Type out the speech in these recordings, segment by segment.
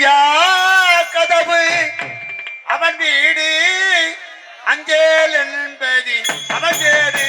ஐயா கதவு? அவன் வீடு அஞ்சேல் என்பதி அவன் வேறு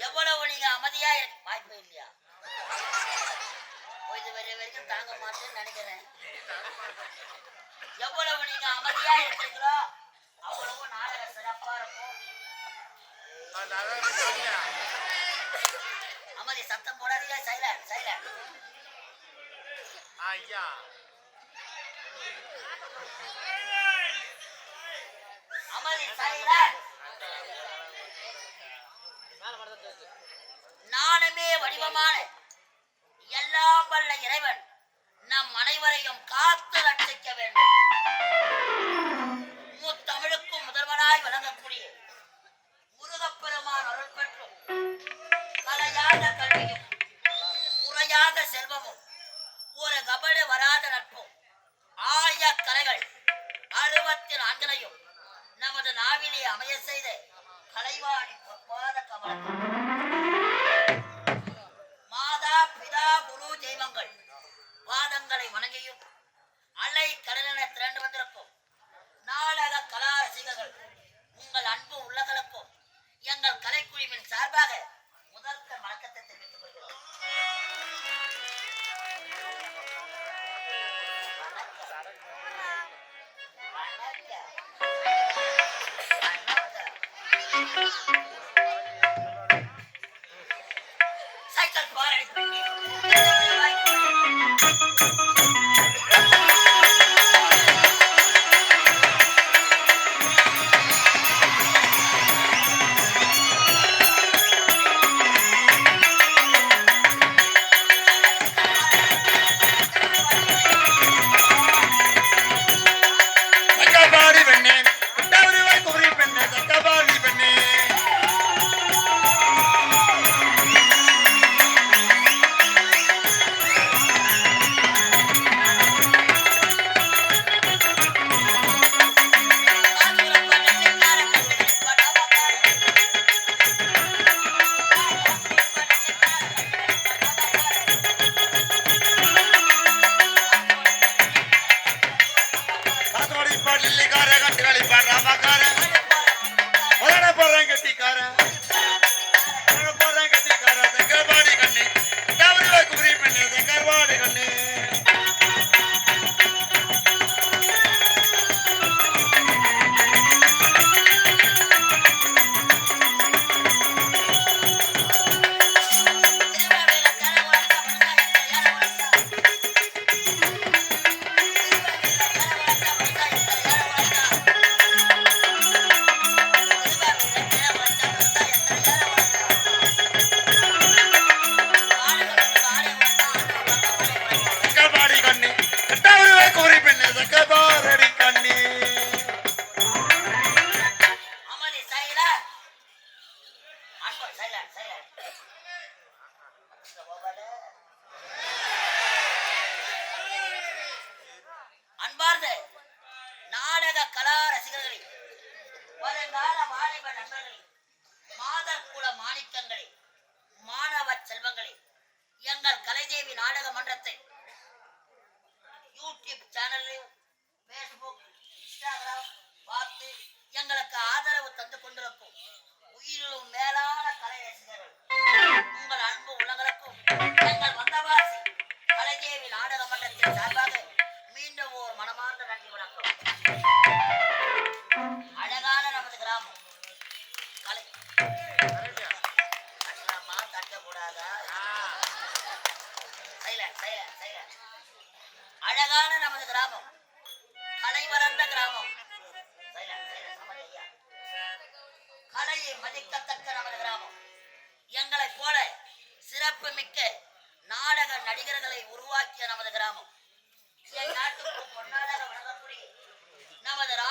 எவ்வளவு நீங்க அமைதியா இருக்கு வாய்ப்பு இல்லையா? போயிட்டு வர வரைக்கும் தாங்க மாட்டேன்னு நினைக்கிறேன். எவ்வளவு நீங்க அமைதியா இருக்கிறீங்களோ அவ்வளவு நாடக சிறப்பா இருக்கும். அமைதி சத்தம் போடாதீங்க சைலண்ட் சைலண்ட் ஐயா. அமைதி சைலண்ட் நாணமே வடிவமான அலை கடலென திரண்டு வந்திருக்கும். நாடக கலா ரசிகர்கள் உங்கள் அன்பு உள்ளங்களுக்கும் எங்கள் கலைக்குழுவின் சார்பாக முதல் வணக்கத்தை தெரிவித்துக் கொள்கிறோம். தெய்வ மாத கூட மாணிக்கங்கள்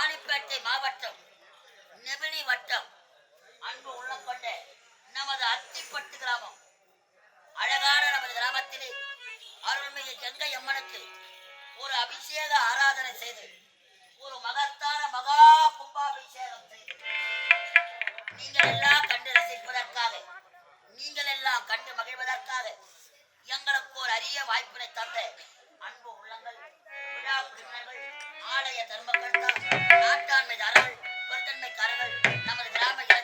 ராணிப்பேட்டை மாவட்டம் நெபினி வட்டம். அன்பு உள்ளம் கொண்ட நமது அத்திப்பட்டு கிராமம். அழகான நமது கிராமத்திலே அருள்மிகு கங்கை அம்மனுக்கு ஒரு அபிஷேக ஆராதனை செய்து ஒரு மகத்தான மகா கும்பாபிஷேகம் செய்து நீங்கள் எல்லாம் கண்டு ரசிப்பதற்காக நீங்கள் எல்லாம் கண்டு மகிழ்வதற்காக எங்களுக்கு ஒரு அரிய வாய்ப்பினை தந்த அன்பு உள்ளங்கள். ஆலய தர்மகர்த்தா நாட்டாண்மை தரகள் பொருத்தன்மை கரகள் நமது கிராமத்தில்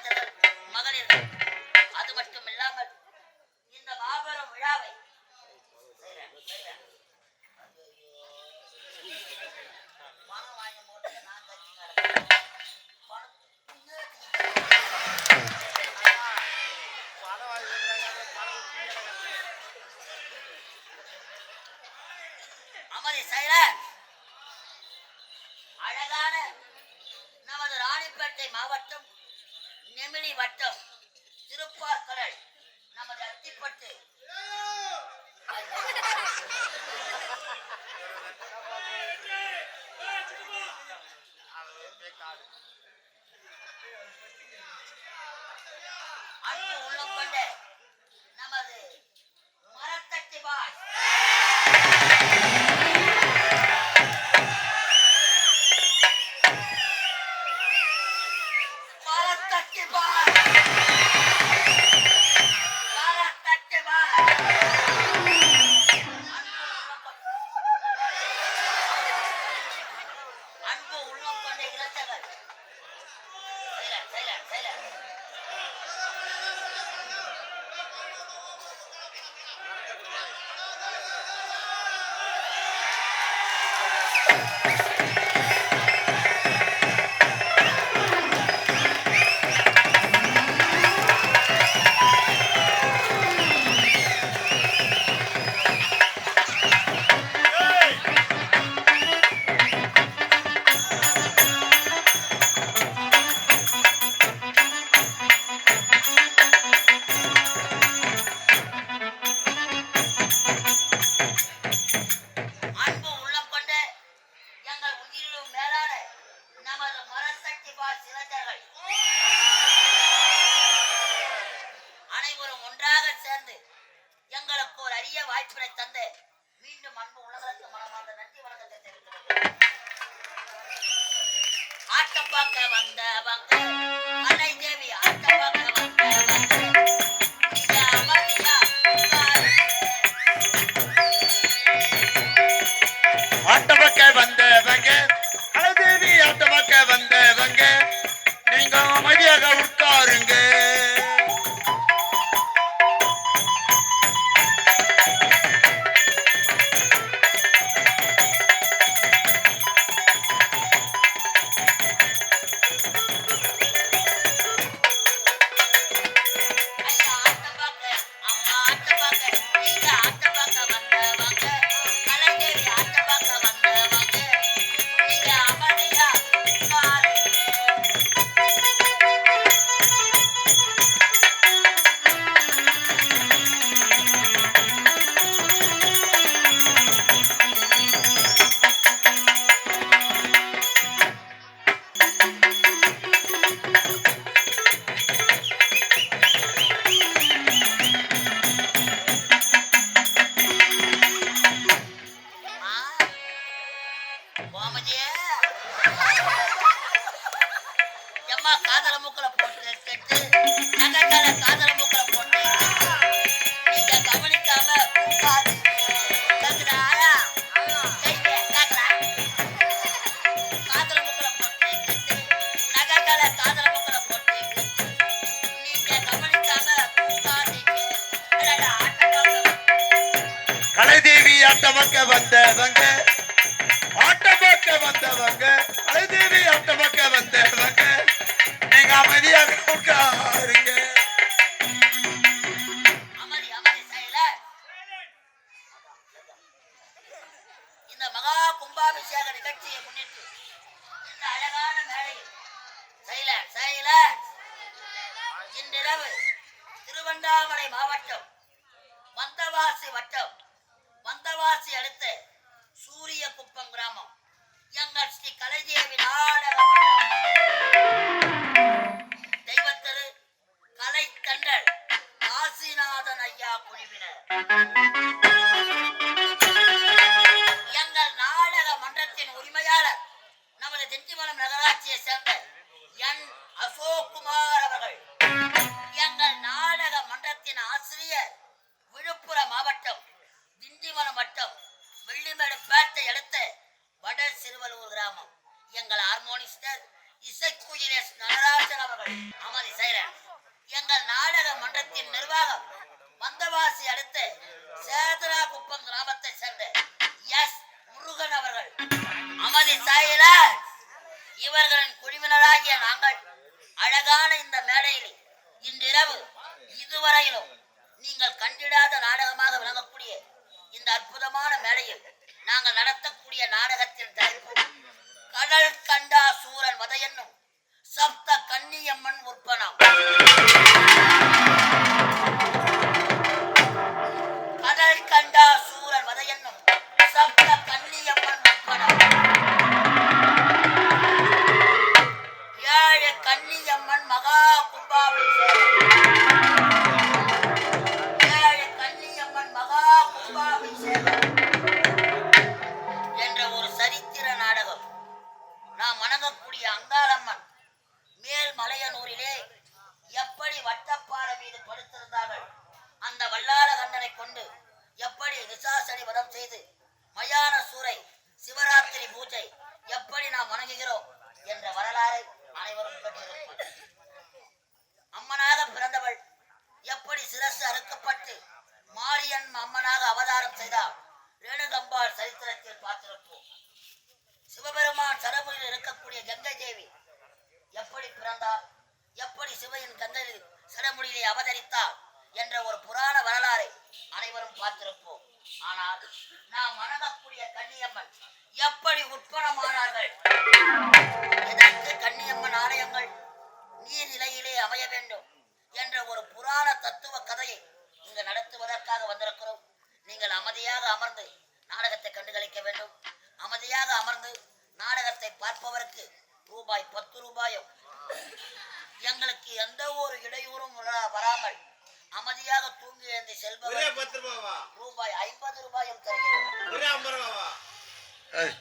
பாக்க பார்க்க வந்தவங்க அலை ஆட்ட ஆட்டம் பார்க்க வந்தவங்க கலைதேவி ஆட்டமக்க வந்தவங்க ஆட்டமக்க வந்தவங்க கலைதேவி ஆட்டமக்க வந்தவங்க நீங்க அமைதியாக உட்காருங்க ஹார்மோனிஸ்டர் நடராஜன் அவர்கள் அமதி செய்கிறேன் எங்கள் நாடக மன்றத்தின் நிர்வாகம் வந்தவாசி அடுத்து சேதரா குப்பம் கிராமத்தை சேர்ந்த எஸ் முருகன் அவர்கள் அமதி சாயில இவர்களின் குழுவினராகிய நாங்கள் அழகான இந்த மேடையில் இன்றிரவு இதுவரையிலும் நீங்கள் கண்டிடாத நாடகமாக விளங்கக்கூடிய இந்த அற்புதமான மேடையில் நாங்கள் நடத்தக்கூடிய நாடகத்தின் தலைப்பு கடல் கண்டா சூரன் வதையன்னும். சப்த கன்னியம்மன் உற்பனம். செய்து மயான சூரை சிவராத்திரி பூஜை எப்படி நாம் வணங்குகிறோம் என்ற வரலாறை அனைவரும் கேட்டிருப்போம் அம்மனாக பிறந்தவள் எப்படி சிரசு அறுக்கப்பட்டு மாரியன் அம்மனாக அவதாரம் செய்தார் ரேணுகம்பாள் சரித்திரத்தில் பார்த்திருப்போம். சிவபெருமான் சரபுரியில் இருக்கக்கூடிய கங்கை தேவி எப்படி பிறந்தார் எப்படி சிவையின் கங்கையில் சடமுடியிலே அவதரித்தார் என்ற ஒரு புராண வரலாறை அனைவரும் பார்த்திருப்போம். ஆனால் நாம் வணங்கக்கூடிய கன்னியம்மன் எப்படி உட்பணமானார்கள்? இதற்கு கன்னியம்மன் ஆலயங்கள் நீர்நிலையிலே அமைய வேண்டும் என்ற ஒரு புராண தத்துவ கதையை இங்கு நடத்துவதற்காக வந்திருக்கிறோம். நீங்கள் அமைதியாக அமர்ந்து நாடகத்தை கண்டுகளிக்க வேண்டும். அமைதியாக அமர்ந்து நாடகத்தை பார்ப்பவருக்கு ரூபாய் பத்து ரூபாயும் எங்களுக்கு எந்த ஒரு இடையூறும் வரா- வராமல் அமைதியாக தூங்கி எழுந்து செல்பவர் பத்து ரூபாவா? ரூபாய் ஐம்பது ரூபாயும் தருகிறோம்